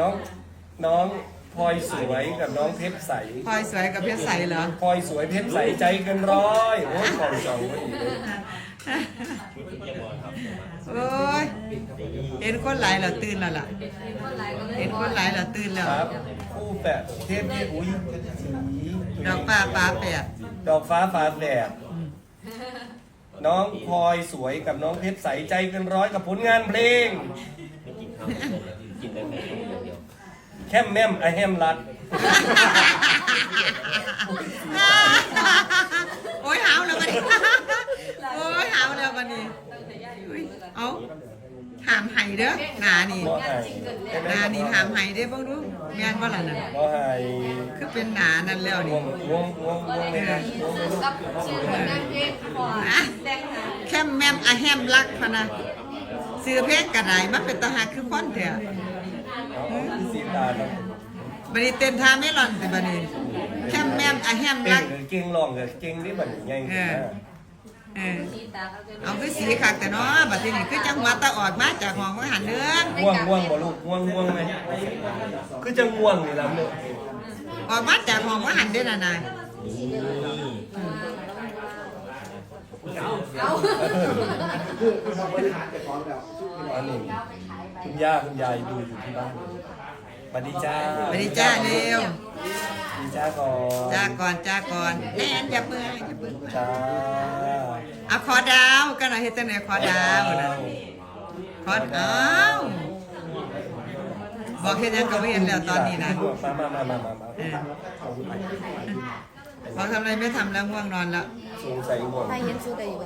น้องน้องพลอยสวยกับน้องเพชรใสพลอยสวยกับเพชรใสเหรอพลอยสวยเพชรใสใจเกินร้อยโอ้ยของจองไว้อีกเลยโอ้ยเห็นคนหลายแล้วตื่นแล้วล่ะเห็นคนหลายแล้วตื่นแล้วครับคู่แปดเทพที่อุ้ยสีดอกป้าป้าแปดดอกฟ้าฟ้าแดดน้องพลอยสวยกับน้องเพชรใสใจเกินร้อยกับผลงานเพลงไม่กินข้าวกินได้แค่ข้าวเดียว แคมแม่มไอแฮมรัดโอ้ยหาวแล้วบันนี้โอ้ยหาวแล้วบันนี้อุ๊ยเอาหามไห้เด้อหนานี่บ่หายหนานี่หามไห้เด้อเบ้างดูแม่นว่าล่ะนั่นบ่หายคือเป็นหนานั่นแล้ววนี่งวงวงวงเลยนะวงเลยลูกกับชื่อผลงานเพลงพอแดงหาแคมแมมอะแฮมรักพะนะซื้อเพลงกระไดมาเป็นตาหักคือคอนเถอะ เอาสีตาครับบันนี้เต้นท่าไม่หล่อนสิบันนี้แคมแมมอะแฮมเก่รังกเก่งร้องกับเก่งนี่บัดใหญ่ขึ้นมาเออสีตาเขาจะเอาคือสีคักแต่เนาะบัดทีนี้คือจังหวัดตะออดมาจากห้องว่าหันเนื้อง่วงง่วงบ่ลูกง่วงง่วงไหมคือจะง่วงนี่ล่ะลูกออกมาจากห้องว่าหันเด้อน่ะนายเอาอันนี้ คุณย่าคุณยายดูอยู่ที่บ้านสวัสดีจ้าสวัสดีจ้าเร็วสวัสดีจ้าก่อนจ้าก่อนจ้าก่อนแอนอย่าเบื่ออย่าเบื่อจ้าเอาขอดาวกันหน่อยเฮ็ดจังได๋ขอดาวนะขออ้าวบอกเฮ็ดหยังก็บ่เห็นแล้วตอนนี้นะมามามามามามาเออบอกทำอะไรไม่ทำแล้วง่วงนอนแล้วสงสัยง่วง ใครเห็นสูตรใดอยู่